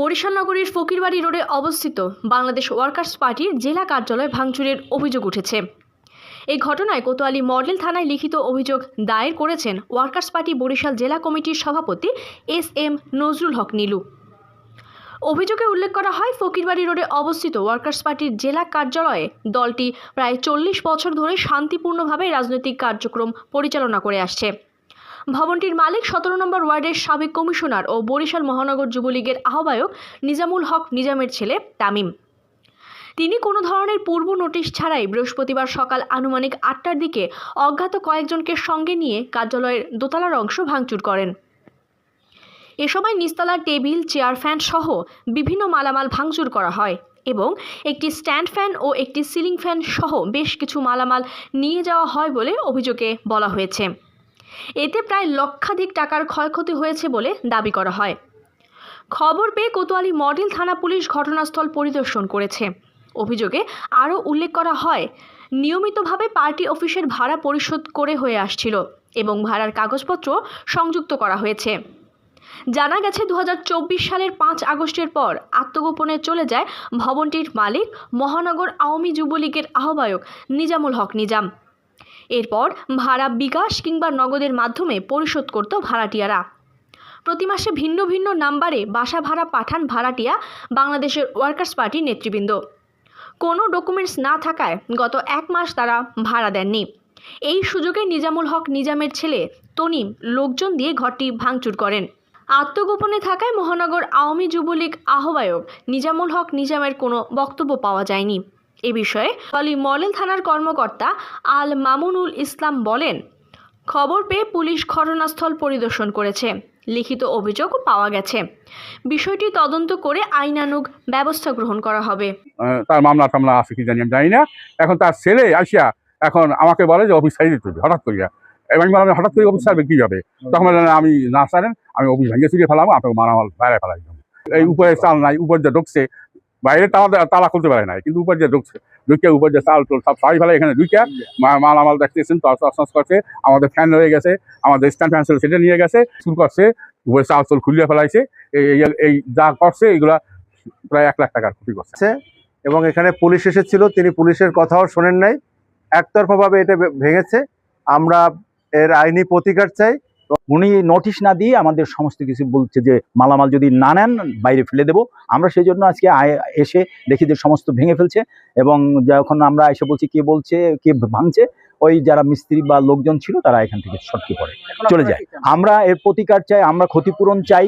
বরিশাল নগরীর ফকিরবাড়ি রোডে অবস্থিত বাংলাদেশ ওয়ার্কার্স পার্টির জেলা কার্যালয় ভাঙচুরের অভিযোগ উঠেছে। এই ঘটনায় কোতোয়ালি মডেল থানায় লিখিত অভিযোগ দায়ের করেছেন ওয়ার্কার্স পার্টি বরিশাল জেলা কমিটির সভাপতি এস এম নজরুল হক নীলু। অভিযোগে উল্লেখ করা হয়, ফকিরবাড়ি রোডে অবস্থিত ওয়ার্কার্স পার্টির জেলা কার্যালয়ে দলটি প্রায় চল্লিশ বছর ধরে শান্তিপূর্ণভাবে রাজনৈতিক কার্যক্রম পরিচালনা করে আসছে। ভবনটির মালিক সতেরো নম্বর ওয়ার্ডের সাবেক কমিশনার ও বরিশাল মহানগর যুবলীগের আহ্বায়ক নিজামুল হক নিজামের ছেলে তামিম। তিনি কোনো ধরনের পূর্ব নোটিশ ছাড়াই বৃহস্পতিবার সকাল আনুমানিক আটটার দিকে অজ্ঞাত কয়েকজনকে সঙ্গে নিয়ে কার্যালয়ের দোতলার অংশ ভাঙচুর করেন। এ সময় নিচতলার টেবিল, চেয়ার ফ্যান সহ বিভিন্ন মালামাল ভাঙচুর করা হয় এবং একটি স্ট্যান্ড ফ্যান ও একটি সিলিং ফ্যান সহ বেশ কিছু মালামাল নিয়ে যাওয়া হয় বলে অভিযোগে বলা হয়েছে। এতে প্রায় লক্ষাধিক টাকার ক্ষয়ক্ষতি হয়েছে বলে দাবি করা হয়। খবর পেয়ে কোতোয়ালি মডেল থানা পুলিশ ঘটনাস্থল পরিদর্শন করেছে। অভিযোগে আরও উল্লেখ করা হয়, নিয়মিতভাবে পার্টি অফিসের ভাড়া পরিশোধ করে হয়ে আসছিল এবং ভাড়ার কাগজপত্র সংযুক্ত করা হয়েছে। জানা গেছে দু হাজার চব্বিশ সালের পাঁচ আগস্টের পর আত্মগোপনে চলে যায় ভবনটির মালিক মহানগর আওয়ামী যুবলীগের আহ্বায়ক নিজামুল হক নিজাম। এরপর ভাড়া বিকাশ কিংবা নগদের মাধ্যমে পরিশোধ করত ভাড়াটিয়ারা। প্রতি মাসে ভিন্ন ভিন্ন নাম্বারে বাসা ভাড়া পাঠান ভাড়াটিয়া বাংলাদেশের ওয়ার্কার্স পার্টির নেতৃবৃন্দ। কোনো ডকুমেন্টস না থাকায় গত এক মাস তারা ভাড়া দেননি। এই সুযোগে নিজামুল হক নিজামের ছেলে তনিম লোকজন দিয়ে ঘরটি ভাঙচুর করেন। আত্মগোপনে থাকায় মহানগর আওয়ামী যুবলীগ আহ্বায়ক নিজামুল হক নিজামের কোনো বক্তব্য পাওয়া যায়নি। এ বিষয়ে ফলি মডেল থানার কর্মকর্তা আল মামুনুল ইসলাম বলেন, খবর পেয়ে পুলিশ ঘটনাস্থল পরিদর্শন করেছে। লিখিত অভিযোগও পাওয়া গেছে। বিষয়টি তদন্ত করে আইনানুগ ব্যবস্থা গ্রহণ করা হবে। তার মামলা টামলা আছে কি জানি, আমি জানি না। এখন তার ছেলে আসিয়া এখন আমাকে বলে যে, অফিস সাইড দিতে হঠাৎ করিয়া। এবং আমি হঠাৎ করে অফিস সারবে কি হবে তখন আমি না সারেন আমি অফিস ভেঙে ফিরিয়ে ফেলাবো, আপনাকে মারামাল বাইরে ফেলাই এই উপরে চাল নাই, উপর যে ঢুকছে বাইরে তালা তালা খুলতে পারে নাই, কিন্তু উপর যে ঢুকছে। ঢুকে উপর যে চাল টোল সব সারি ফেলে এখানে ঢুকে মা- মালামাল দেখতেছেন তস করছে। আমাদের ফ্যান রয়ে গেছে, আমাদের স্ট্যান্ড ফ্যান ছিল সেটা নিয়ে গেছে, শুরু করছে, উপরে চাল টোল খুলিয়ে ফেলাইছে। এই এই- যা করছে, এগুলা প্রায় এক লাখ টাকার ক্ষতি করছে। এবং এখানে পুলিশ এসেছিল, তিনি পুলিশের কথাও শোনেন নাই। একতরফাভাবে এটা ভেঙেছে। আমরা এর আইনি প্রতিকার চাই। উনি নোটিশ না দিয়ে আমাদের সমস্ত কিছু বলছে যে মালামাল যদি না নেন বাইরে ফেলে দেব। আমরা সেই জন্য আজকে আয়- এসে দেখি যে সমস্ত ভেঙে ফেলছে এবং যখন আমরা এসে বলছি কে বলছে কে ভাঙছে ওই যারা মিস্ত্রি বা লোকজন ছিল তারা এখান থেকে সটকে পড়ে। চলে যায়। আমরা এর প্রতিকার চাই আমরা ক্ষতিপূরণ চাই